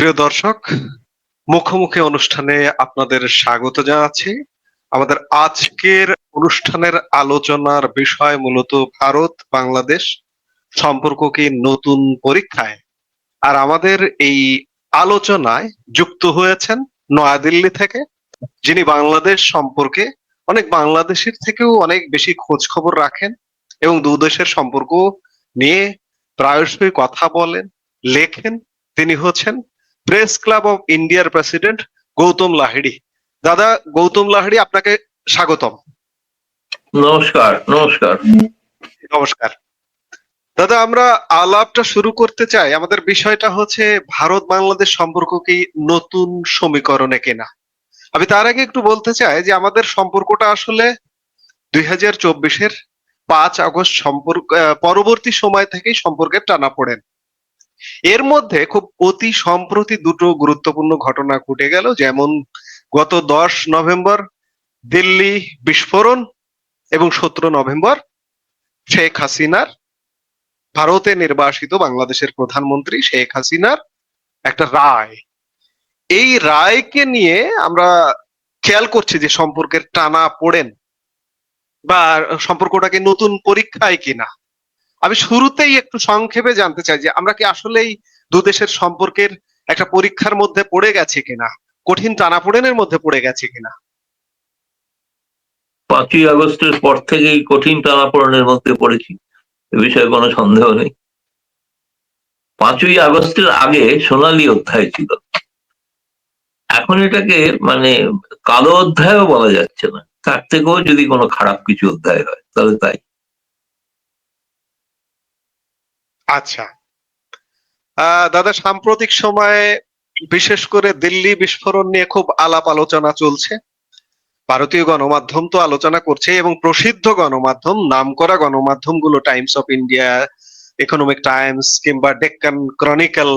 প্রিয় দর্শক, মুখোমুখি অনুষ্ঠানে আপনাদের স্বাগত জানাচ্ছি। আমাদের আজকের অনুষ্ঠানের আলোচনার বিষয় মূলত ভারত, বাংলাদেশ সম্পর্ক কি নতুন পরীক্ষায়? আর আমাদের এই আলোচনায় যুক্ত হয়েছেন নয়াদিল্লি থেকে, যিনি বাংলাদেশ সম্পর্কে অনেক বাংলাদেশের থেকেও অনেক বেশি খোঁজ খবর রাখেন এবং দু দেশের সম্পর্ক নিয়ে প্রায়শই কথা বলেন, লেখেন। তিনি হচ্ছেন প্রেস ক্লাব অফ ইন্ডিয়ার প্রেসিডেন্ট গৌতম লাহিড়ি দাদা গৌতম লাহিড়ি আপনাকে স্বাগতম। নমস্কার নমস্কার। নমস্কার। দাদা আমরা আলাপটা শুরু করতে চাই। আমাদের বিষয়টা হচ্ছে ভারত বাংলাদেশ সম্পর্ক কি নতুন সমীকরণে কেনা? আমি তার আগে একটু বলতে চাই যে আমাদের সম্পর্কটা আসলে দুই হাজার চব্বিশের পাঁচ আগস্ট সম্পর্ক পরবর্তী সময় থেকেই সম্পর্কের টানা পড়েন। এর মধ্যে খুব অতি সম্প্রতি দুটো গুরুত্বপূর্ণ ঘটনা ঘটে গেল, যেমন গত দশ নভেম্বর দিল্লি বিস্ফোরণ এবং সতেরো নভেম্বর শেখ হাসিনার, ভারতে নির্বাসিত বাংলাদেশের প্রধানমন্ত্রী শেখ হাসিনার একটা রায়। এই রায়কে নিয়ে আমরা খেয়াল করছি যে সম্পর্কের টানা পড়েন বা সম্পর্কটাকে নতুন পরীক্ষায় কিনা। আমি শুরুতেই একটু সংক্ষেপে জানতে চাই যে আমরা কি আসলেই দু দেশের সম্পর্কের একটা পরীক্ষার মধ্যে পড়ে গেছে কিনা? কঠিন টানাপোড়েনের মধ্যে পড়ে গেছে কিনা? পাঁচই আগস্টের পর থেকেই কঠিন টানাপোড়েনের মধ্যে পড়েছি। এ বিষয়ে কোনো সন্দেহ নেই। পাঁচই আগস্টের আগে সোনালী অধ্যায় ছিল। এখন এটাকে মানে কালো অধ্যায়ও বলা যাচ্ছে না। তার থেকেও যদি কোনো খারাপ কিছু অধ্যায় হয়, তাহলে তাই। আচ্ছা। দাদা, সাম্প্রতিক সময়ে বিশেষ করে দিল্লি বিস্ফোরণ নিয়ে খুব আলাপ আলোচনা চলছে। ভারতীয় গণমাধ্যম তো আলোচনা করছে এবং প্রসিদ্ধ গণমাধ্যম নাম নামকরা গণমাধ্যমগুলো Times of India, Economic Times কিংবা ডেক্কান ক্রনিকল,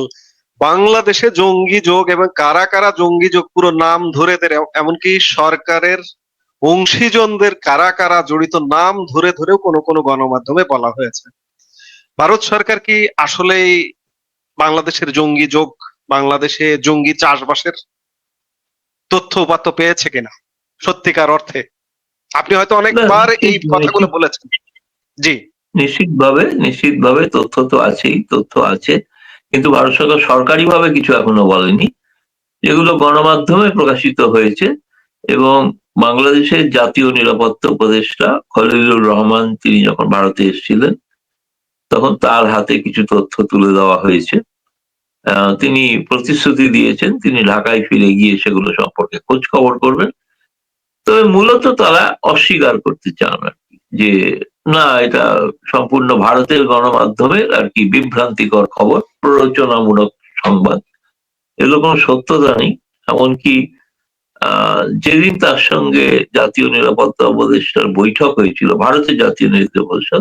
বাংলাদেশে জঙ্গি যোগ এবং কারা কারা জঙ্গি যোগ, পুরো নাম ধরে ধরে, এমনকি সরকারের অংশীজনদের কারা কারা জড়িত নাম ধরে ধরেও কোনো কোনো গণমাধ্যমে বলা হয়েছে। ভারত সরকার কি আসলেই বাংলাদেশের জঙ্গি যোগ বাংলাদেশে জঙ্গি চাষবাসের তথ্য উপাত্ত পেয়েছে কিনা? সত্যিকার অর্থে। আপনি হয়তো অনেকবার এই কথাগুলো বলেছেন। জি। নিশ্চিতভাবে নিশ্চিতভাবে তথ্য তো আছেই তথ্য আছে। কিন্তু ভারত সরকার সরকারি ভাবে কিছু এখনও বলেনি যেগুলো গণমাধ্যমে প্রকাশিত হয়েছে এবং বাংলাদেশের জাতীয় নিরাপত্তা উপদেষ্টা খলিলুর রহমান তিনি যখন ভারতে এসেছিলেন তখন তার হাতে কিছু তথ্য তুলে দেওয়া হয়েছে। তিনি প্রতিশ্রুতি দিয়েছেন তিনি ঢাকায় ফিরে গিয়ে সেগুলো সম্পর্কে খোঁজ খবর করবেন। তবে মূলত তারা অস্বীকার করতে চান আর কি যে না এটা সম্পূর্ণ ভারতের গণমাধ্যমের আর কি বিভ্রান্তিকর খবর প্ররোচনামূলক সংবাদ। এগুলো কোনো সত্যতা নেই। এমনকি আহ, যেদিন তার সঙ্গে জাতীয় নিরাপত্তা উপদেষ্টার বৈঠক হয়েছিল ভারতের জাতীয় নিরাপত্তা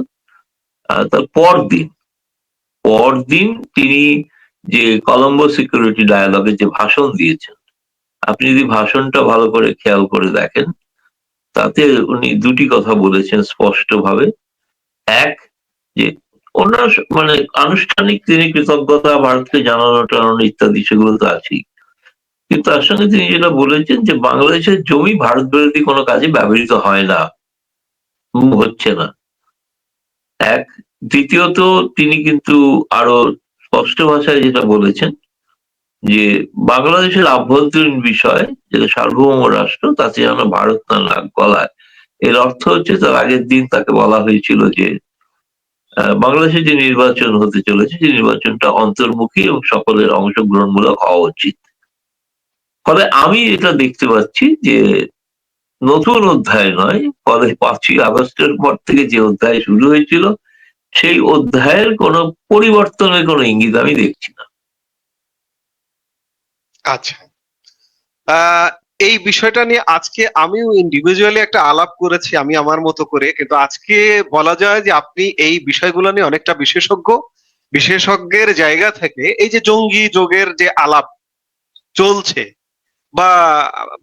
তার পরদিন পরদিন তিনি যে কলম্বো সিকিউরিটি ডায়ালগে যে ভাষণ দিয়েছেন, আপনি যদি ভাষণটা ভালো করে খেয়াল করে দেখেন, তাতে উনি দুটি কথা বলেছেন স্পষ্টভাবে। এক, যে ওনার মানে আনুষ্ঠানিক তিনি কৃতজ্ঞতা ভারতকে জানানো টানানো ইত্যাদি, সেগুলো তো আছেই। কিন্তু তার সঙ্গে তিনি যেটা বলেছেন যে বাংলাদেশের জমি ভারত বিরোধী কোনো কাজে ব্যবহৃত হয় না, হচ্ছে না। এক। দ্বিতীয়ত, তিনি কিন্তু আরও স্পষ্ট ভাষায় যেটা বলেছেন যে, বাংলাদেশের আভ্যন্তরীণ বিষয় যেটা সার্বভৌম রাষ্ট্র, তাতে যেন ভারত না নাক গলায়। এর অর্থ হচ্ছে তার আগের দিন তাকে বলা হয়েছিল যে বাংলাদেশে যে নির্বাচন হতে চলেছে যে নির্বাচনটা অন্তর্মুখী এবং সকলের অংশগ্রহণমূলক হওয়া উচিত। ফলে আমি এটা দেখতে পাচ্ছি যে নতুন অধ্যায় নয় ফলে পাঁচই আগস্টের পর থেকে যে অধ্যায় শুরু হয়েছিল, সেই অধ্যায়ের কোনো পরিবর্তনের কোনো ইঙ্গিত আমি দেখছি না। আচ্ছা। এই বিষয়টা নিয়ে আজকে আমিও ইন্ডিভিজুয়ালি একটা আলাপ করেছি, আমি আমার মতো করে। কিন্তু আজকে বলা যায় যে আপনি এই বিষয়গুলো নিয়ে অনেকটা বিশেষজ্ঞ, বিশেষজ্ঞের জায়গা থেকে এই যে জঙ্গি যোগের যে আলাপ চলছে বা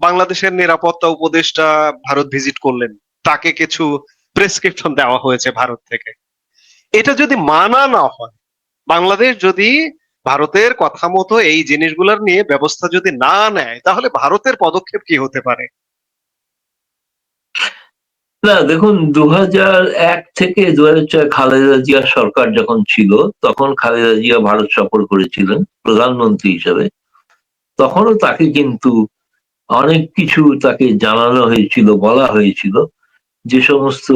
বাংলাদেশের নিরাপত্তা উপদেষ্টা ভারত ভিজিট করলেন, তাকে কিছু প্রেসক্রিপশন দেওয়া হয়েছে ভারত থেকে। এটা যদি মানা না হয়, বাংলাদেশ যদি ভারতের কথা মতো এই জিনিসগুলোর নিয়ে ব্যবস্থা যদি না নেয়, তাহলে ভারতের পদক্ষেপ কি হতে পারে? না, দেখুন দু এক থেকে দু হাজার খালেদা জিয়া সরকার যখন ছিল, তখন খালেদা জিয়া ভারত সফর করেছিলেন প্রধানমন্ত্রী হিসেবে। তখনও তাকে কিন্তু অনেক কিছু তাকে জানানো হয়েছিল, বলা হয়েছিল। যে সমস্ত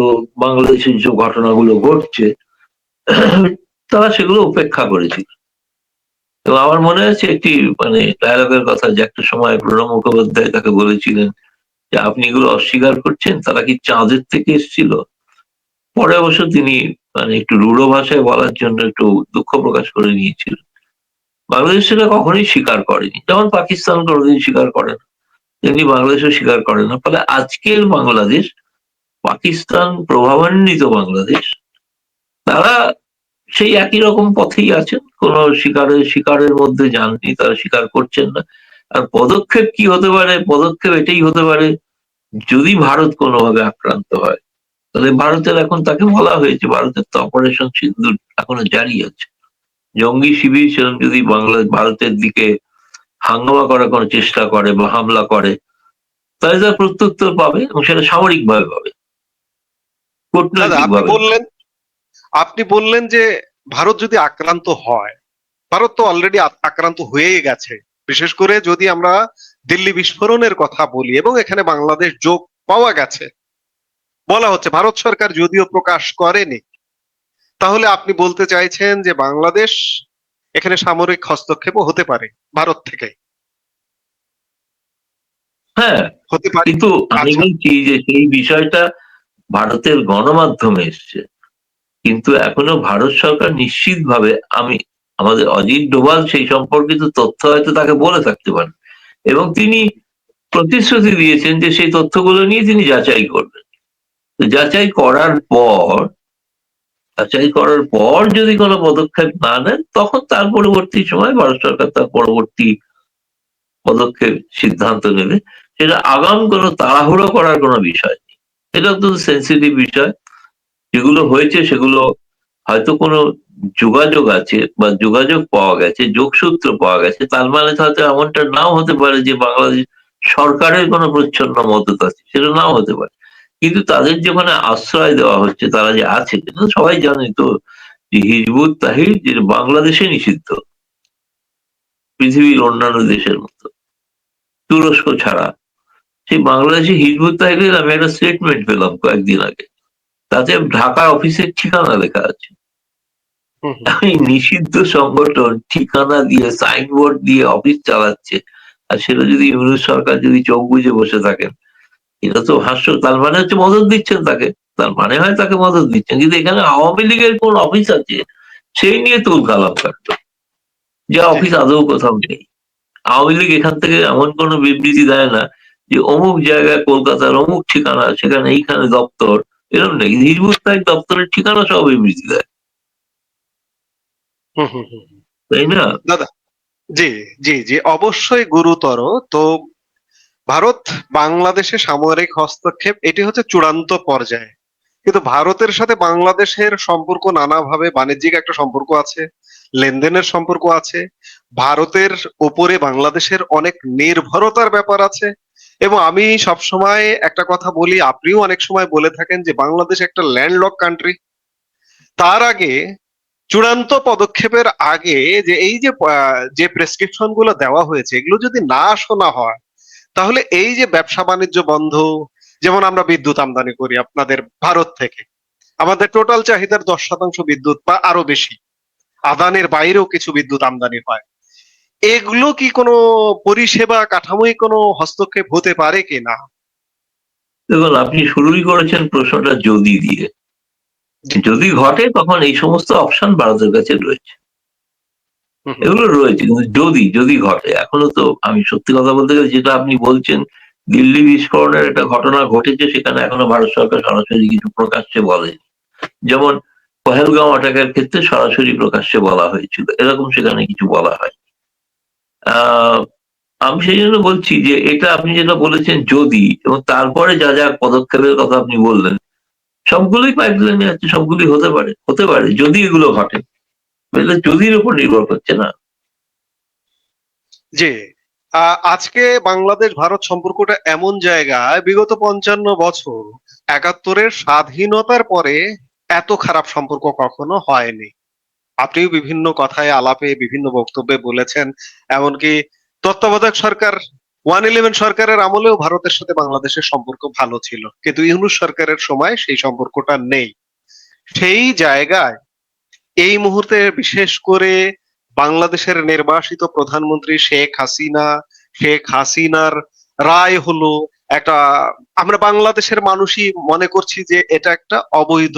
বাংলাদেশের যে ঘটনাগুলো ঘটছে, তারা সেগুলো উপেক্ষা করেছিল। এবং আমার মনে আছে একটি মানে ডায়লগের কথা যে একটা সময় প্রণব মুখোপাধ্যায় তাকে বলেছিলেন যে, আপনি এগুলো অস্বীকার করছেন? তারা কি চাঁদের থেকে এসেছিল? পরে অবশ্য তিনি মানে একটু রূঢ় ভাষায় বলার জন্য একটু দুঃখ প্রকাশ করে নিয়েছিলেন। বাংলাদেশ সেটা কখনোই স্বীকার করেনি। যেমন পাকিস্তান কোনোদিন স্বীকার করে না। তেমনি বাংলাদেশও স্বীকার করে না, ফলে আজকের বাংলাদেশ, পাকিস্তান প্রভাবান্বিত বাংলাদেশ, তারা সেই একই রকম পথেই আছেন। কোন শিকারের শিকারের মধ্যে যাননি, তারা স্বীকার করছেন না। আর পদক্ষেপ কি হতে পারে? পদক্ষেপ এটাই হতে পারে, যদি ভারত কোনোভাবে আক্রান্ত হয়। তাহলে ভারতের এখন তাকে বলা হয়েছে, ভারতের তো অপারেশন সিন্দুর এখনও জারি আছে। জঙ্গি শিবির সেরকম যদি বাংলা ভারতের দিকে হাঙ্গামা করার কোনো চেষ্টা করে বা হামলা করে তাহলে তার প্রত্যুত্তর পাবে এবং সেটা সামরিকভাবে পাবে। আপনি বললেন আপনি বললেন যে ভারত যদি আক্রান্ত হয় ভারত তো অলরেডি আক্রান্ত হয়েই গেছে। বিশেষ করে যদি আমরা দিল্লি বিস্ফোরণের কথা বলি এবং এখানে বাংলাদেশ যোগ পাওয়া গেছে বলা হচ্ছে ভারত সরকার যদিও প্রকাশ করেনি তাহলে আপনি বলতে চাইছেন যে বাংলাদেশ এখানে সামরিক হস্তক্ষেপও হতে পারে ভারত থেকে? হ্যাঁ হতে পারে। কিন্তু আমি আচ্ছা। বলছি যে সেই বিষয়টা ভারতের গণমাধ্যমে এসছে। কিন্তু এখনও ভারত সরকার নিশ্চিতভাবে আমি আমাদের অজিত ডোভাল সেই সম্পর্কিত তথ্য হয়তো তাকে বলে থাকতে পারেন। এবং তিনি প্রতিশ্রুতি দিয়েছেন যে সেই তথ্যগুলো নিয়ে তিনি যাচাই করবেন। যাচাই করার পর যাচাই করার পর যদি কোনো পদক্ষেপ না নেন, তখন তার পরবর্তী সময় ভারত সরকার তার পরবর্তী পদক্ষেপ, সিদ্ধান্ত নেবে। সেটা আগাম কোনো তাড়াহুড়ো করার কোনো বিষয় নেই। এটা অত্যন্ত সেন্সিটিভ বিষয়। যেগুলো হয়েছে সেগুলো হয়তো কোনো যোগাযোগ আছে বা যোগাযোগ পাওয়া গেছে, যোগসূত্র পাওয়া গেছে, তার মানে হয়তো এমনটা নাও হতে পারে যে বাংলাদেশ সরকারের কোনো প্রচ্ছন্ন মদত আছে, সেটা নাও হতে পারে। কিন্তু তাদের যেখানে আশ্রয় দেওয়া হচ্ছে তারা যে আছে সবাই জানে তো যে হিজবুত তাহির যে বাংলাদেশে নিষিদ্ধ। পৃথিবীর অন্যান্য দেশের মতো। তুরস্ক ছাড়া। সেই বাংলাদেশে হিজবুত তাহিরের আমি একটা স্টেটমেন্ট পেলাম কয়েকদিন আগে। তাতে ঢাকার অফিসের ঠিকানা লেখা আছে। এই নিষিদ্ধ সংগঠন ঠিকানা দিয়ে সাইনবোর্ড দিয়ে অফিস চালাচ্ছে। আর সেটা যদি ইউনুস সরকার যদি চোখ বুঝে বসে থাকেন এটা তো হাস্য তার মানে হচ্ছে মদত দিচ্ছেন তাকে। তার মানে হয় তাকে মদত দিচ্ছেন। কিন্তু এখানে আওয়ামী লীগের কোন অফিস আছে সেই নিয়ে তুল কালাম কাটতো যে অফিস আদৌ কোথাও নেই। আওয়ামী লীগ এখান থেকে এমন কোনো বিবৃতি দেয় না যে অমুক জায়গায় কলকাতার অমুক ঠিকানা সেখানে এইখানে দপ্তর এরকম নেই। তাহির দপ্তরের ঠিকানা সব বিবৃতি দেয়। হুম হুম হুম। তাই না? দাদা জি জি জি। অবশ্যই গুরুতর। তো ভারত বাংলাদেশে সামরিক হস্তক্ষেপ, এটি হচ্ছে চূড়ান্ত পর্যায়ে। কিন্তু ভারতের সাথে বাংলাদেশের সম্পর্ক নানাভাবে বাণিজ্যিক একটা সম্পর্ক আছে, লেনদেনের সম্পর্ক আছে, ভারতের ওপরে বাংলাদেশের অনেক নির্ভরতার ব্যাপার আছে, এবং আমি সবসময় একটা কথা বলি, আপনিও অনেক সময় বলে থাকেন যে বাংলাদেশ একটা ল্যান্ডলক কান্ট্রি তার আগে চূড়ান্ত পদক্ষেপের আগে যে এই যে যে প্রেসক্রিপশনগুলো দেওয়া হয়েছে, এগুলো যদি না শোনা হয় তাহলে এই যে ব্যবসা বাণিজ্য বন্ধ যেমন আমরা বিদ্যুৎ আমদানি করি আপনাদের ভারত থেকে আমাদের টোটাল চাহিদার দশ শতাংশ বিদ্যুৎ বা আরও বেশি। আদানের বাইরেও কিছু বিদ্যুৎ আমদানি হয়। এগুলো কি কোনো পরিষেবা কাঠামোই কোনো হস্তক্ষেপ হতে পারে কি না দেখুন আপনি শুরুই করেছেন প্রশ্নটা যদি দিয়ে। যদি ঘটে তখন এই সমস্ত অপশন ভারতের কাছে রয়েছে। এগুলো রয়েছে, কিন্তু যদি যদি ঘটে, এখনও তো আমি সত্যি কথা বলতে গেলে যেটা আপনি বলছেন, দিল্লি বিস্ফোরণের একটা ঘটনা ঘটেছে, সেখানে এখনও ভারত সরকার সরাসরি কিছু প্রকাশ্যে বলেনি। যেমন পহেলগাঁও আটাকের ক্ষেত্রে সরাসরি প্রকাশ্যে বলা হয়েছিল, এরকম সেখানে কিছু বলা হয় আমি সেই জন্য বলছি যে এটা আপনি যেটা বলেছেন, যদি, এবং তারপরে যা যা পদক্ষেপের কথা আপনি বললেন, সবগুলোই পাইপলাইনে আছে, সবগুলোই হতে পারে হতে পারে, যদি এগুলো ঘটে। এটা যদির উপর নির্ভর করছে না। জি। আজকে বাংলাদেশ ভারত সম্পর্কটা এমন জায়গায়, বিগত পঞ্চান্ন বছর একাত্তরের স্বাধীনতার পরে এত খারাপ সম্পর্ক কখনো হয়নি। আপনিও বিভিন্ন কথায় আলাপে, বিভিন্ন বক্তব্যে বলেছেন, এমনকি তত্ত্বাবধায়ক সরকার, ওয়ান ইলেভেন সরকারের আমলেও ভারতের সাথে বাংলাদেশের সম্পর্ক ভালো ছিল। কিন্তু ইউনুস সরকারের সময় সেই সম্পর্কটা নেই। সেই জায়গায় এই মুহূর্তে বিশেষ করে বাংলাদেশের নির্বাসিত প্রধানমন্ত্রী শেখ হাসিনা, শেখ হাসিনার রায় হলো একটা, আমরা বাংলাদেশের মানুষই মনে করছি যে এটা একটা অবৈধ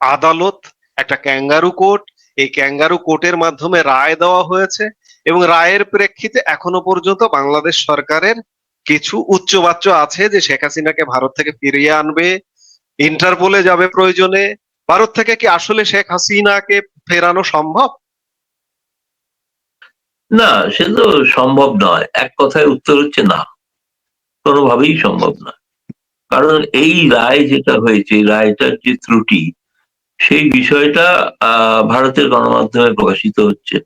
আদালত, একটা ক্যাঙ্গারু কোর্ট। এই ক্যাঙ্গারু কোর্টের মাধ্যমে রায় দেওয়া হয়েছে এবং রায়ের প্রেক্ষিতে এখনও পর্যন্ত বাংলাদেশ সরকারের কিছু উচ্চবাচ্য আছে যে শেখ হাসিনাকে ভারত থেকে ফিরিয়ে আনবে। ইন্টারপোলে যাবে প্রয়োজনে। ভারত থেকে কি আসলে শেখ হাসিনাকে ফেরানো সম্ভব? না, সে তো সম্ভব নয়। এক কথায় উত্তর হচ্ছে না। কোনোভাবেই সম্ভব নয়। কারণ এই রায় যেটা হয়েছে রায়টার যে ত্রুটি, সেই বিষয়টা ভারতের গণমাধ্যমে প্রকাশিত হচ্ছে।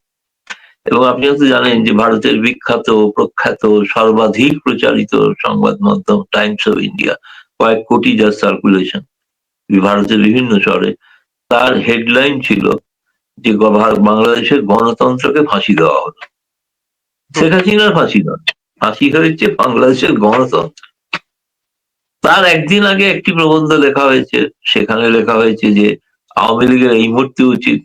এবং আপনি হয়তো জানেন যে ভারতের বিখ্যাত, প্রখ্যাত, সর্বাধিক প্রচারিত সংবাদ মাধ্যম টাইমস অফ ইন্ডিয়া, কয়েক কোটি যার সার্কুলেশন ভারতের বিভিন্ন শহরে, তার হেডলাইন ছিল যে বাংলাদেশের গণতন্ত্রকে ফাঁসি দেওয়া হলো। শেখ হাসিনার ফাঁসি নয়, ফাঁসি হয়েছে বাংলাদেশের গণতন্ত্র। তার একদিন আগে একটি প্রবন্ধ লেখা হয়েছে, সেখানে লেখা হয়েছে যে আওয়ামী লীগের এই মুহূর্তে উচিত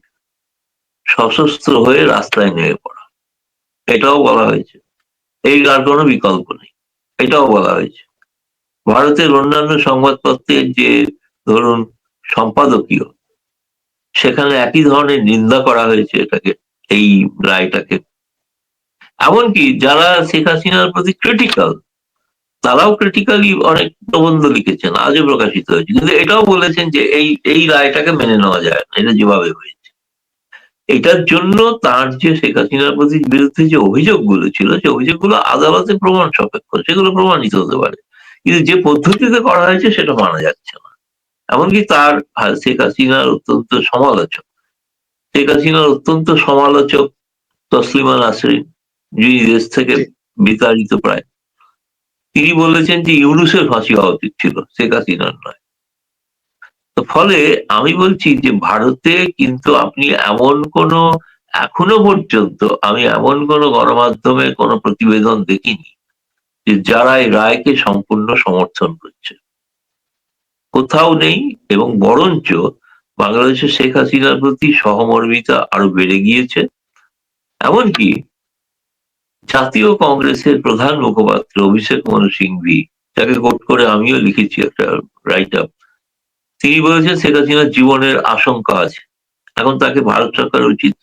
সশস্ত্র হয়ে রাস্তায় নেমে পড়া। এটাও বলা হয়েছে। এই আর কোনো বিকল্প নেই। এটাও বলা হয়েছে। ভারতের অন্যান্য সংবাদপত্রের যে ধরুন সম্পাদকীয়, সেখানে একই ধরনের নিন্দা করা হয়েছে এটাকে, এই রায়টাকে। এমনকি যারা শেখ হাসিনার প্রতি ক্রিটিক্যাল তারাও ক্রিটিক্যালি অনেক প্রবন্ধ লিখেছেন, আজও প্রকাশিত হয়েছে। কিন্তু এটাও বলেছেন যে এই এই রায়টাকে মেনে নেওয়া যায় না, এটা যেভাবে হয়েছে। এটার জন্য তার যে শেখ হাসিনার প্রতি বিরুদ্ধে যে অভিযোগগুলো ছিল, সে অভিযোগগুলো আদালতে প্রমাণ সাপেক্ষ, সেগুলো প্রমাণিত হতে পারে। কিন্তু যে পদ্ধতিতে করা হয়েছে, সেটা মানা যাচ্ছে না। এমনকি তার শেখ হাসিনার অত্যন্ত সমালোচক। শেখ হাসিনার অত্যন্ত সমালোচক তসলিমা নাসরিন যিনি দেশ থেকে বিতাড়িত প্রায়। তিনি বলেছেন যে ইউনুসের ফাঁসি হওয়া উচিত ছিল শেখ হাসিনার নয়। তো ফলে আমি বলছি যে ভারতে কিন্তু আপনি এমন কোন এখনও পর্যন্ত আমি এমন কোন গণমাধ্যমে কোনো প্রতিবেদন দেখিনি যে যারা এই রায়কে সম্পূর্ণ সমর্থন করছে। কোথাও নেই এবং বরঞ্চ বাংলাদেশের শেখ হাসিনার প্রতি সহমর্মিতা আরও বেড়ে গিয়েছে। এমনকি জাতীয় কংগ্রেসের প্রধান মুখপাত্র অভিষেক মনু সিংভি, যাকে কোট করে আমিও লিখেছি একটা রাইট আপ তিনি বলেছেন শেখ হাসিনার জীবনের আশঙ্কা আছে। এখন তাকে ভারত সরকার উচিত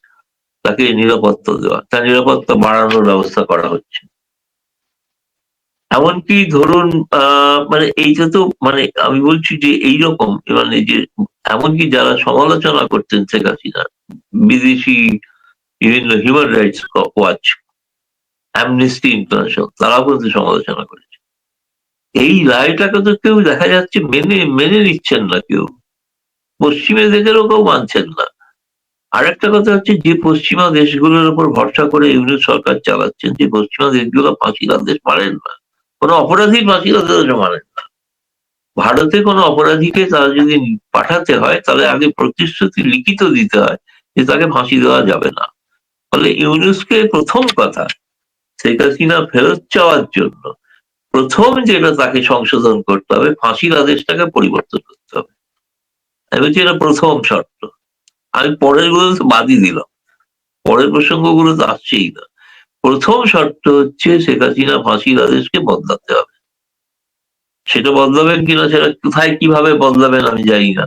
তাকে নিরাপত্তা দেওয়া, তার নিরাপত্তা বাড়ানোর ব্যবস্থা করা হচ্ছে। এমনকি ধরুন মানে এইটা তো মানে আমি বলছি যে এইরকম মানে যে এমনকি যারা সমালোচনা করতেন শেখ হাসিনার বিদেশি বিভিন্ন Human Rights Watch Amnesty International তারাও কিন্তু সমালোচনা করেছে। এই রায়টাকে তো কেউ দেখা যাচ্ছে মেনে মেনে নিচ্ছেন না কেউ। পশ্চিমে দেশেরও কেউ মানছেন না। আর একটা কথা হচ্ছে যে পশ্চিমা দেশগুলোর উপর ভরসা করে ইউনিট সরকার চালাচ্ছেন, যে পশ্চিমা দেশগুলো ফাঁসির আদেশ মানেন না। কোনো অপরাধীর ফাঁসির আদেশ মানেন না ভারতে কোনো অপরাধীকে তারা যদি পাঠাতে হয়, তাহলে আগে প্রতিশ্রুতি লিখিত দিতে হয় যে তাকে ফাঁসি দেওয়া যাবে না। ফলে ইউনুসকে প্রথম কথা শেখ হাসিনা ফেরত চাওয়ার জন্য প্রথম যেটা তাকে সংশোধন করতে হবে, ফাঁসির আদেশটাকে পরিবর্তন করতে হবে। আমি বলছি এটা প্রথম শর্ত। আমি পরেরগুলো বাদই দিলাম। পরের প্রসঙ্গগুলো তো আসছেই না। প্রথম শর্ত হচ্ছে শেখ হাসিনা ফাঁসির আদেশকে বদলাতে হবে। সেটা বদলাবেন কিনা, সেটা কোথায় কীভাবে বদলাবেন আমি জানি না।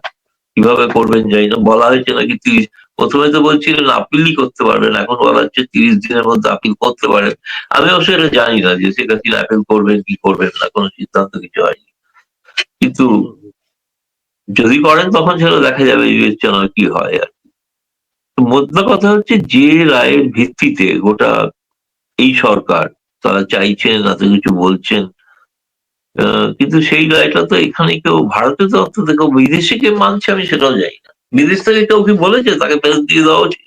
কীভাবে করবেন জানি না। বলা হয়েছে নাকি তিরিশ প্রথমে তো বলছিলেন আপিলই করতে পারবেন, এখন বলা হচ্ছে তিরিশ দিনের মধ্যে আপিল করতে পারেন। আমি অবশ্য এটা জানি না যে শেখ হাসিনা আপিল করবেন কি করবেন না, কোনো সিদ্ধান্ত কিছু হয়নি। কিন্তু যদি করেন তখন সেটা দেখা যাবে বিবেচনা কি হয় আর কি। মোদ্দা কথা হচ্ছে যে রায়ের ভিত্তিতে গোটা এই সরকার তারা চাইছেন এত কিছু বলছেন। কিন্তু সেই রায়টা তো এখানে কেউ ভারতে তো অন্তত কেউ বিদেশে কে মানছে আমি সেটাও জানি না। বিদেশ থেকে কেউ কি বলেছে? তাকে ফেরত দিয়ে দেওয়া উচিত?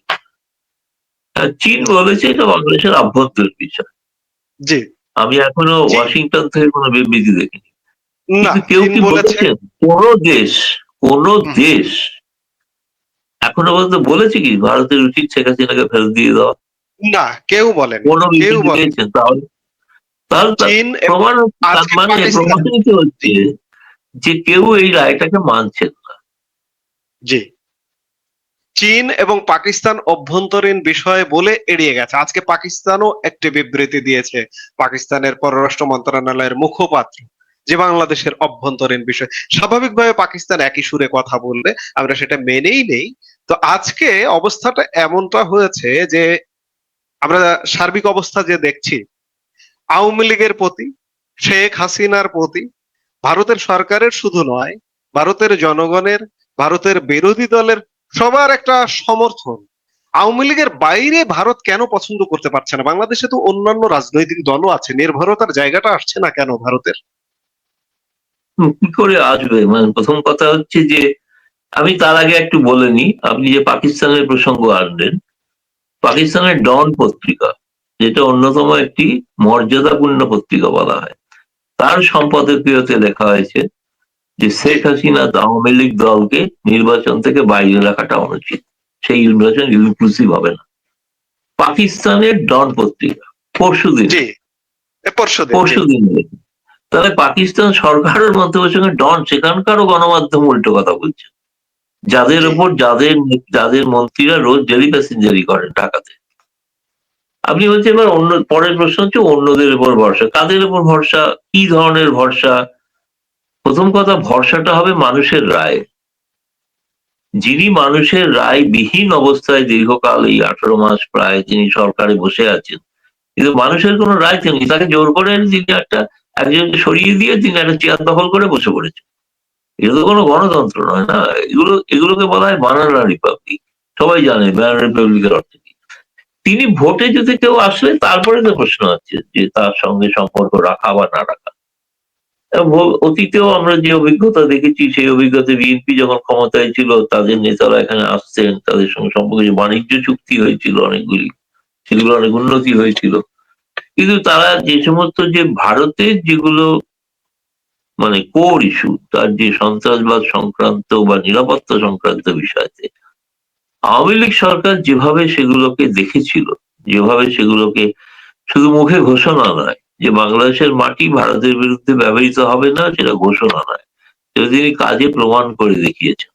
চীন বলেছে এটা বাংলাদেশের আভ্যন্তরীণ বিষয়। জি। আমি এখনও ওয়াশিংটন থেকে কোনো বিবৃতি দেখিনি। কেউ কি বলেছে বলেছেন কোন দেশ কোন দেশ এখনও পর্যন্ত বলেছে কি ভারতের উচিত শেখ হাসিনাকে ফেরত দিয়ে দেওয়া। না কেউ বলেন কেউ বলেন। চীন হচ্ছে- মানে পাকিস্তান- যে কেউ এই রায়টাকে মানছেন না। জি। চীন এবং পাকিস্তান অভ্যন্তরীণ বিষয় বলে এড়িয়ে গেছে। আজকে পাকিস্তানও একটি বিবৃতি দিয়েছে পাকিস্তানের পররাষ্ট্র মন্ত্রণালয়ের মুখপাত্র যে বাংলাদেশের অভ্যন্তরীণ বিষয়। স্বাভাবিকভাবে পাকিস্তান একই সুরে কথা বললে আমরা সেটা মেনেই নেই। তো আজকে অবস্থাটা এমনটা হয়েছে যে আমরা সার্বিক অবস্থা যে দেখছি, আওয়ামী লীগের প্রতি, শেখ হাসিনার প্রতি, ভারতের সরকারের শুধু নয়, ভারতের জনগণের, ভারতের বিরোধী দলের সবার একটা সমর্থন। আওয়ামী লীগের বাইরে ভারত কেন পছন্দ করতে পারছে না? বাংলাদেশে তো অন্যান্য রাজনৈতিক দলও আছে, নির্ভরতার জায়গাটা আসছে না কেন ভারতের? কি করে আসবে? মানে প্রথম কথা হচ্ছে যে, আমি তার আগে একটু বলে নিই, আপনি যে পাকিস্তানের প্রসঙ্গ আনলেন পাকিস্তানের ডন পত্রিকা যেটা অন্যতম একটি মর্যাদাপূর্ণ পত্রিকা বলা হয়। তার সম্পাদকীয়তে লেখা হয়েছে যে শেখ হাসিনা আওয়ামী লীগ দলকে নির্বাচন থেকে বাইরে রাখাটা অনুচিত। সেই নির্বাচন ইনক্লুসিভ হবে না। পাকিস্তানের ডন পত্রিকা পরশু দিন। পরশু দিন, তাহলে পাকিস্তান সরকারের সঙ্গে ডন সেখানকারও গণমাধ্যম উল্টো কথা বলছে। যাদের উপর যাদের যাদের মন্ত্রীরা রোজ ডেলি প্যাসেঞ্জারি করেন ঢাকাতে। আপনি বলছেন এবার অন্য পরের প্রশ্ন হচ্ছে অন্যদের উপর ভরসা। কাদের উপর ভরসা? কি ধরনের ভরসা? প্রথম কথা ভরসাটা হবে মানুষের রায়। যিনি মানুষের রায় বিহীন অবস্থায় দীর্ঘকাল এই আঠারো মাস প্রায় তিনি সরকারে বসে আছেন কিন্তু মানুষের কোনো রায় নেই তাকে জোর করে তিনি একটা একজনকে সরিয়ে দিয়ে তিনি একটা চেয়ার দখল করে বসে পড়েছেন। তো কোনো গণতন্ত্র নয়, না? এগুলো, এগুলোকে বলা হয় বানানা রিপাবলিক। সবাই জানে বানানা রিপাবলিকের অর্থ কি। তিনি ভোটে যদি কেউ আসলে তারপরে তো প্রশ্ন আছে যে তার সঙ্গে সম্পর্ক রাখা বা না রাখা। অতীতেও আমরা যে অভিজ্ঞতা দেখেছি, সেই অভিজ্ঞতা বিএনপি যখন ক্ষমতায় ছিল, তাদের নেতারা এখানে আসছেন, তাদের সঙ্গে সম্পর্কে যে বাণিজ্য চুক্তি হয়েছিল অনেকগুলি, সেগুলো অনেক উন্নতি হয়েছিল। কিন্তু তারা যে সমস্ত যে ভারতের যেগুলো মানে কোর ইস্যু তার যে সন্ত্রাসবাদ সংক্রান্ত বা নিরাপত্তা সংক্রান্ত বিষয়তে আওয়ামী লীগ সরকার যেভাবে সেগুলোকে দেখেছিল, যেভাবে সেগুলোকে শুধু মুখে ঘোষণা নয়, যে বাংলাদেশের মাটি ভারতের বিরুদ্ধে ব্যবহৃত হবে না, সেটা ঘোষণা নয়, সেটা তিনি কাজে প্রমাণ করে দেখিয়েছেন।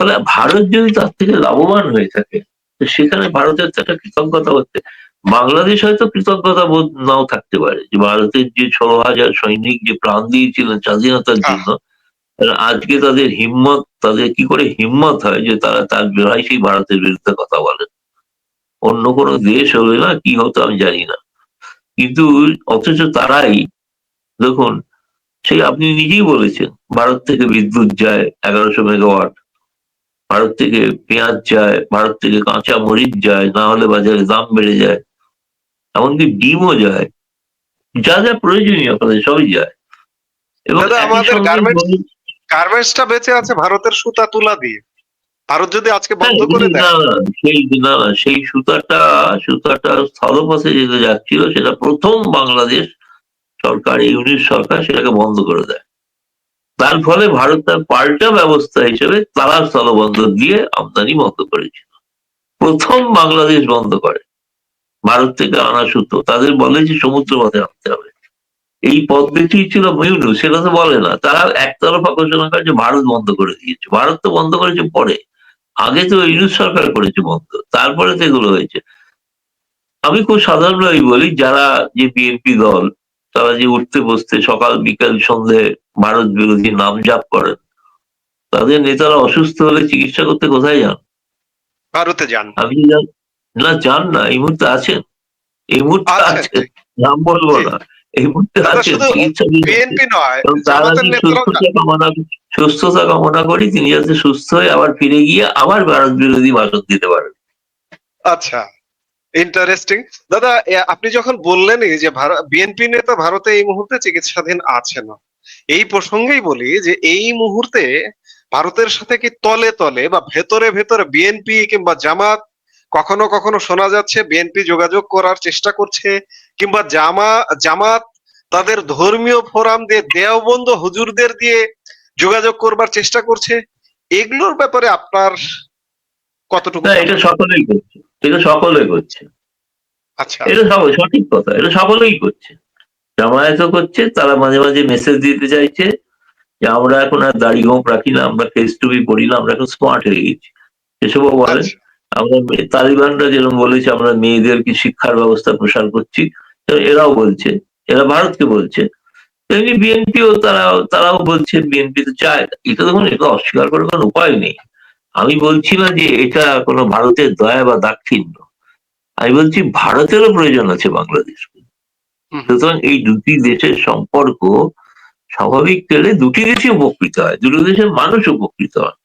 ফলে ভারত যদি তার থেকে লাভবান হয়ে থাকে সেখানে ভারতের তো একটা কৃতজ্ঞতা হচ্ছে। বাংলাদেশ হয়তো কৃতজ্ঞতা বোধ নাও থাকতে পারে যে ভারতের যে ষোলো হাজার সৈনিক যে প্রাণ দিয়েছিলেন স্বাধীনতার হ্যাঁ। জন্য আজকে তাদের হিম্মত তাদের কি করে হিম্মত হয় যে তারা তার বিরাই সেই ভারতের বিরুদ্ধে কথা বলেন? অন্য কোনো দেশ হলে না কি হতো আমি জানি না। কিন্তু অথচ তারাই দেখুন সেই আপনি নিজেই বলেছেন ভারত থেকে বিদ্যুৎ যায় এগারোশো মেগাওয়াট ভারত থেকে পেঁয়াজ যায় ভারত থেকে কাঁচা মরিচ যায় না হলে বাজারে দাম বেড়ে যায়। এমনকি ডিমও যায় যা যা প্রয়োজনীয় আপনাদের সবই যায়। এবং আমাদের গার্মেন্টসটা বেঁচে আছে ভারতের সুতা তুলা দিয়ে। ভারত যদি আজকে বন্ধ হ্যাঁ, করে দেয়। সেই না, সেই সুতাটা সুতাটা স্থলপথে যেতে যাচ্ছিল সেটা প্রথম বাংলাদেশ সরকার ইউনিট সরকার সেটাকে বন্ধ করে দেয়। তার ফলে ভারত তার পাল্টা ব্যবস্থা হিসেবে তারা স্থলবন্দর দিয়ে আমদানি বন্ধ করেছিল। প্রথম বাংলাদেশ বন্ধ করে। ভারত থেকে আনা সুতো। তাদের বলে যে সমুদ্র পথে আনতে হবে। এই পদ্ধতি ছিল মিউনু সেটা তো বলে না। তারা একতরফা ঘোষণা করে যে ভারত বন্ধ করে দিয়েছে। ভারত তো বন্ধ করেছে পরে। আগে তো ইউনুস সরকার করেছে বন্ধ। তারপরে তো এগুলো হয়েছে। আমি খুব সাধারণভাবে বলি যারা যে বিএনপি দল তারা যে উঠতে বসতে সকাল বিকাল সন্ধে ভারত বিরোধী নাম জাপ করেন তাদের নেতারা অসুস্থ হলে চিকিৎসা করতে কোথায় যান? ভারতে যান। আপনি যান- না যান না এই মুহূর্তে আছেন। এই মুহূর্তে আছেন। নাম বলব না। এই মুহূর্তে আছেন সুস্থতা কামনা করি তিনি যাতে সুস্থ হয়ে আবার ফিরে গিয়ে আবার ভারত বিরোধী ভাষণ দিতে পারেন। আচ্ছা ইন্টারেস্টিং দাদা আপনি যখন বললেনই যে বিএনপি নেতা ভারতে এই মুহূর্তে চিকিৎসাধীন আছে না এই প্রসঙ্গেই বলি যে এই মুহূর্তে ভারতের সাথে কি তলে তলে বা ভেতরে ভেতরে বিএনপি কিংবা জামাত কখনো কখনো শোনা যাচ্ছে বিএনপি যোগাযোগ করার চেষ্টা করছে কিংবা জামা জামাত তাদের ধর্মীয় ফোরাম দিয়ে দেওবন্ধ হুজুরদের দিয়ে যোগাযোগ করবার চেষ্টা করছে। এগুলোর ব্যাপারে আপনার কতটুকু এটা সকলেই করছে। এটা সকলে করছে। আচ্ছা। এটা সঠিক কথা। এটা সকলেই করছে। জামায়াতও করছে তারা মাঝে মাঝে মেসেজ দিতে চাইছে যে আমরা এখন আর দাড়ি গোপ রাখি না আমরা ফেস টুবি পড়ি না আমরা এখন স্মার্ট হয়ে গেছি। এসবও বলেন আচ্ছা, আমরা তালিবানরা যেরকম বলেছে আমরা মেয়েদেরকে শিক্ষার ব্যবস্থা প্রসার করছি এরাও বলছে এরা ভারতকে বলছে। তেমনি বিএনপিও তারা তারাও বলছে বিএনপি তো চায় এটা দেখুন এটা অস্বীকার করার কোনো উপায় নেই। আমি বলছি না যে এটা কোনো ভারতের দয়া বা দাক্ষিণ্য। আমি বলছি ভারতেরও প্রয়োজন আছে বাংলাদেশ। সুতরাং এই দুটি দেশের সম্পর্ক স্বাভাবিক গেলে দুটি দেশই উপকৃত হয় দুটো দেশের মানুষ উপকৃত হয়।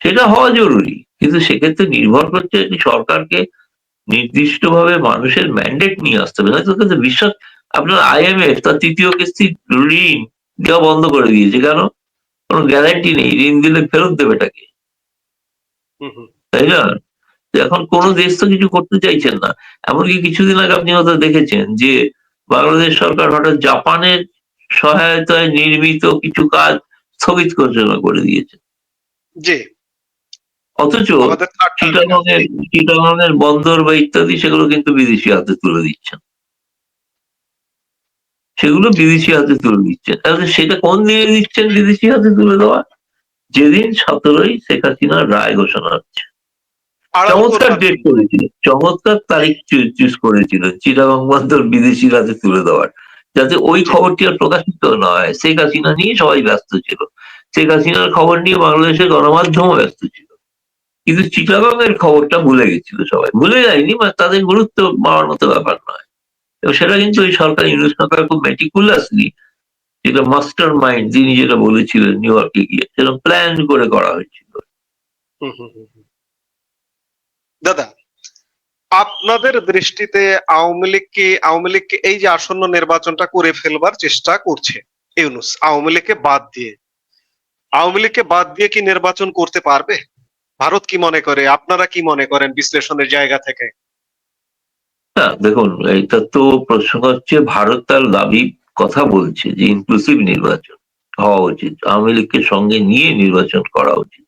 সেটা হওয়া জরুরি। কিন্তু সেক্ষেত্রে নির্ভর করছে সরকারকে নির্দিষ্টভাবে মানুষের ম্যান্ডেট নিয়ে আসতে হবে। নয়তো কিন্তু বিশ্বাস আপনার আইএমএফ তার তৃতীয় কিস্তি ঋণ দেওয়া বন্ধ করে দিয়েছে কেন? কোনো গ্যারান্টি নেই ঋণ দিলে ফেরত দেবে হুম। তাই না? এখন কোন দেশ তো কিছু করতে চাইছেন না। এমনকি কিছুদিন আগে আপনি হয়তো দেখেছেন যে বাংলাদেশ সরকার হঠাৎ জাপানের সহায়তায় নির্মিত কিছু কাজ স্থগিত ঘোষণা করে দিয়েছে। জি। অথচ চিটাগংয়ের চিটাগংয়ের বন্দর বা ইত্যাদি সেগুলো কিন্তু বিদেশি হাতে তুলে দিচ্ছেন। সেগুলো বিদেশি হাতে তুলে দিচ্ছেন। তাহলে সেটা কোন দিনে দিচ্ছেন বিদেশি হাতে তুলে দেওয়া? যেদিন সতেরোই শেখ হাসিনার রায় ঘোষণা হচ্ছে। চমৎকার ডেট করেছিল। চমৎকার তারিখ চুজ করেছিল চিটাগং বন্দর বিদেশি হাতে তুলে দেওয়ার। যাতে ওই খবরটি আর প্রকাশিত না হয়। শেখ হাসিনা নিয়ে সবাই ব্যস্ত ছিল। শেখ হাসিনার খবর নিয়ে বাংলাদেশের গণমাধ্যমও ব্যস্ত ছিল। কিন্তু চিটাগং এর খবরটা ভুলে গেছিল সবাই। ভুলে যায়নি মানে তাদের গুরুত্ব পাওয়ার মতো ব্যাপার নয়। এবং সেটা কিন্তু ওই সরকার ইউনুস সরকার খুব মেটিকুলাসলি যেটা মাস্টার মাইন্ড তিনি যেটা বলেছিলেন নিউ ইয়র্কে গিয়ে সেটা প্ল্যান করে করা হয়েছিল। দাদা, আপনাদের দৃষ্টিতে আওয়ামী লীগ কি, আওয়ামী লীগকে এই যে আসন্ন নির্বাচনটা করে ফেলবার চেষ্টা করছে ইউনুস, আওয়ামী লীগকে বাদ দিয়ে? আওয়ামী লীগকে বাদ দিয়ে কি নির্বাচন করতে পারবে? ভারত কি মনে করে? আপনারা কি মনে করেন বিশ্লেষণের জায়গা থেকে? না, দেখুন এটা তো প্রশ্ন হচ্ছে, ভারত তার দাবি কথা বলছে যে ইনক্লুসিভ নির্বাচন হওয়া উচিত, আওয়ামী লীগকে সঙ্গে নিয়ে নির্বাচন করা উচিত।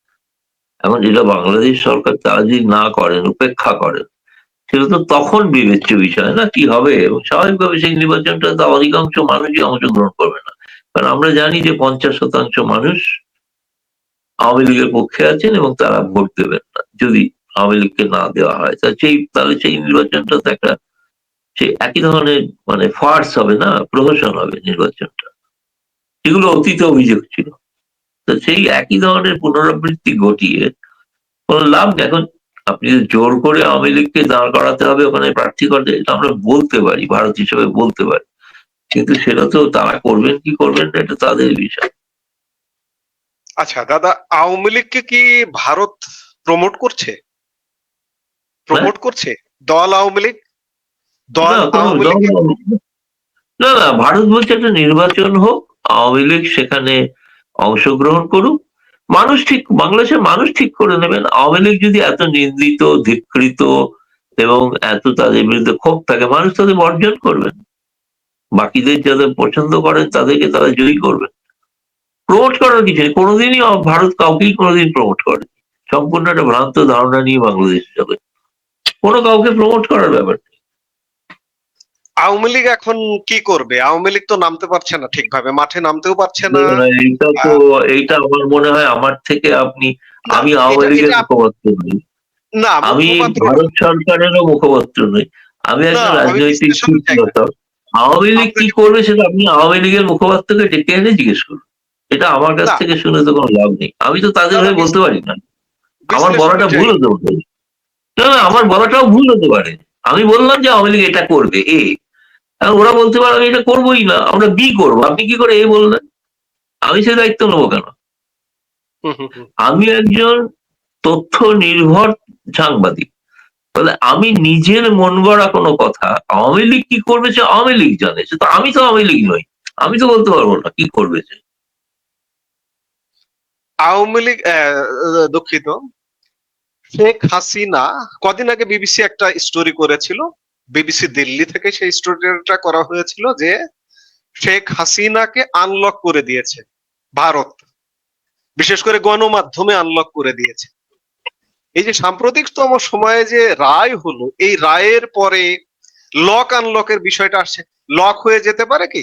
এখন যেটা বাংলাদেশ সরকার তারা যদি না করেন, উপেক্ষা করেন, সেটা তো তখন বিবেচ্য বিষয় না, কি হবে? এবং স্বাভাবিকভাবে সেই নির্বাচনটা তো অধিকাংশ মানুষই অংশগ্রহণ করবে না। কারণ আমরা জানি যে পঞ্চাশ শতাংশ মানুষ আওয়ামী লীগের পক্ষে আছেন এবং তারা ভোট দেবেন না। যদি আওয়ামী লীগকে না দেওয়া হয়, তা সেই, তাহলে সেই নির্বাচনটা একটা সে একই ধরনের মানে ফার্স হবে না, প্রহসন হবে নির্বাচনটা। এগুলো অতীতে অভিযোগ ছিল। তো সেই একই ধরনের পুনরাবৃত্তি ঘটিয়ে কোনো লাভ এখন আপনি জোর করে আওয়ামী লীগকে দাঁড় করাতে হবে ওখানে প্রার্থী করতে, এটা আমরা বলতে পারি, ভারত হিসেবে বলতে পারি। কিন্তু সেটা তো তারা করবেন কি করবেন না, এটা তাদের বিষয়। আচ্ছা দাদা আওয়ামী লীগকে কি ভারত প্রমোট করছে? প্রমোট করছে? দল আওয়ামী লীগ? দল না, আওয়ামী লীগ। না না ভারত বলছে একটা নির্বাচন হোক আওয়ামী লীগ সেখানে অংশগ্রহণ করুক। মানুষ ঠিক বাংলাদেশের মানুষ ঠিক করে নেবেন। আওয়ামী লীগ যদি এত নিন্দিত ধিকৃত এবং এত তাদের বিরুদ্ধে ক্ষোভ থাকে মানুষ তাদের বর্জন করবেন। বাকিদের যাদের পছন্দ করেন তাদেরকে তারা জয়ী করবেন। প্রমোট করার কিছু নেই কোনোদিনই ভারত কাউকেই কোনোদিন প্রমোট করে সম্পূর্ণ একটা ভ্রান্ত ধারণা নিয়ে বাংলাদেশ যাবে। কোনো কাউকে প্রমোট করার ব্যাপার নেই। আওয়ামী লীগ এখন কি করবে? আওয়ামী লীগ তো নামতে পারছে না ঠিকভাবে মাঠে নামতেও পারছে না। এইটা তো এইটা আমার মনে হয় আমার থেকে আপনি আমি আওয়ামী লীগের এটা- মুখপাত্র নই। না আমি ভারত সরকারেরও মুখপাত্র নই। আমি একটা না, আমি রাজনৈতিক আওয়ামী লীগ কি করবে সেটা আপনি আওয়ামী লীগের মুখপাত্রকে ডেকে এনে জিজ্ঞেস করুন। এটা আমার কাছ থেকে শুনে তো কোনো লাভ নেই। আমি তো তাদের হয়ে বলতে পারি না। আমার বলাটা ভুল হতে পারে। না আমার বলাটাও ভুল হতে পারে। আমি বললাম যে আওয়ামী লীগ এটা করবে এ। ওরা বলতে পারে আমি এটা করবোই না। আমরা বি করব। আপনি কি করে এ বললেন? আমি সে দায়িত্ব নেব কেন? হুম, হুম, হুম। আমি একজন তথ্য নির্ভর সাংবাদিক। বলে আমি নিজের মন গড়া কোনো কথা আওয়ামী লীগ কি করবে সে আওয়ামী লীগ জানে। সে তো আমি তো আওয়ামী লীগ নই। আমি তো বলতে পারব না কি করবে সে। আওয়ামী লীগ দুঃখিত। শেখ হাসিনা কদিন আগে বিবিসি একটা স্টোরি করেছিল। বিবিসি দিল্লি থেকে সেই স্টোরিটা করা হয়েছিল যে শেখ হাসিনাকে আনলক করে দিয়েছে ভারত। বিশেষ করে গণমাধ্যমে আনলক করে দিয়েছে। এই যে সাম্প্রতিকতম সময়ে যে রায় হলো, এই রায়ের পরে লক আনলকের বিষয়টা আসছে। লক হয়ে যেতে পারে কি?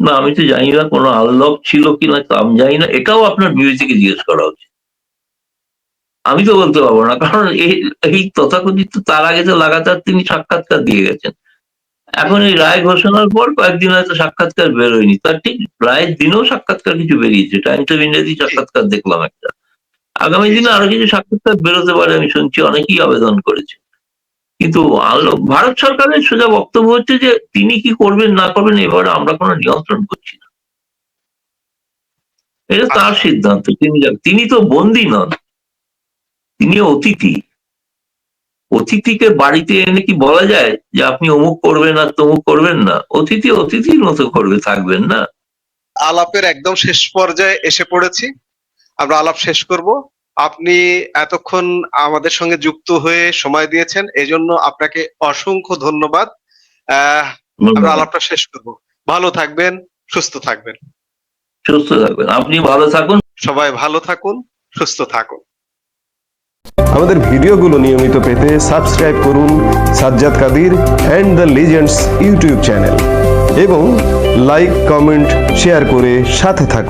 না, আমি তো জানি না কোনো আনলক ছিল কিনা আমি জানি না। এটাও আপনার বিবেচিকে জিজ্ঞেস করা উচিত। আমি তো বলতে পারব না, কারণ এই তথাকথিত তার আগে তো লাগাতার তিনি সাক্ষাৎকার দিয়ে গেছেন। এখন এই রায় ঘোষণার পর কয়েকদিন হয়তো সাক্ষাৎকার বেরোয়নি তার ঠিক রায়ের দিনেও সাক্ষাৎকার কিছু বেরিয়েছে। টাইমস অফ ইন্ডিয়াতে সাক্ষাৎকার দেখলাম একটা। আগামী দিনে আরও কিছু সাক্ষাৎকার বেরোতে পারে, আমি শুনছি। অনেকেই আবেদন করেছে। কিন্তু ভারত সরকারের সোজা বক্তব্য হচ্ছে যে তিনি কি করবেন না করবেন এবারে আমরা কোনো নিয়ন্ত্রণ করছি না। এটা তার সিদ্ধান্ত। তিনি তিনি তো বন্দী নন তিনি অতিথি। অতিথিকে বাড়িতে এনে কি বলা যায় যে আপনি অমুক করবেন আর তমুক করবেন না? অতিথি অতিথির মতো করবে থাকবেন না। আলাপের একদম শেষ পর্যায়ে এসে পড়েছি। আমরা আলাপ শেষ করব। আপনি এতক্ষণ আমাদের সঙ্গে যুক্ত হয়ে সময় দিয়েছেন এজন্য আপনাকে অসংখ্য ধন্যবাদ। আহ আমরা আলাপটা শেষ করব। ভালো থাকবেন সুস্থ থাকবেন। সুস্থ থাকবেন। আপনি ভালো থাকুন। সবাই ভালো থাকুন সুস্থ থাকুন। আমাদের ভিডিওগুলো নিয়মিত পেতে সাবস্ক্রাইব করুন Sajjad Kadir and the Legends YouTube channel এবং লাইক কমেন্ট শেয়ার করে সাথে থাকুন।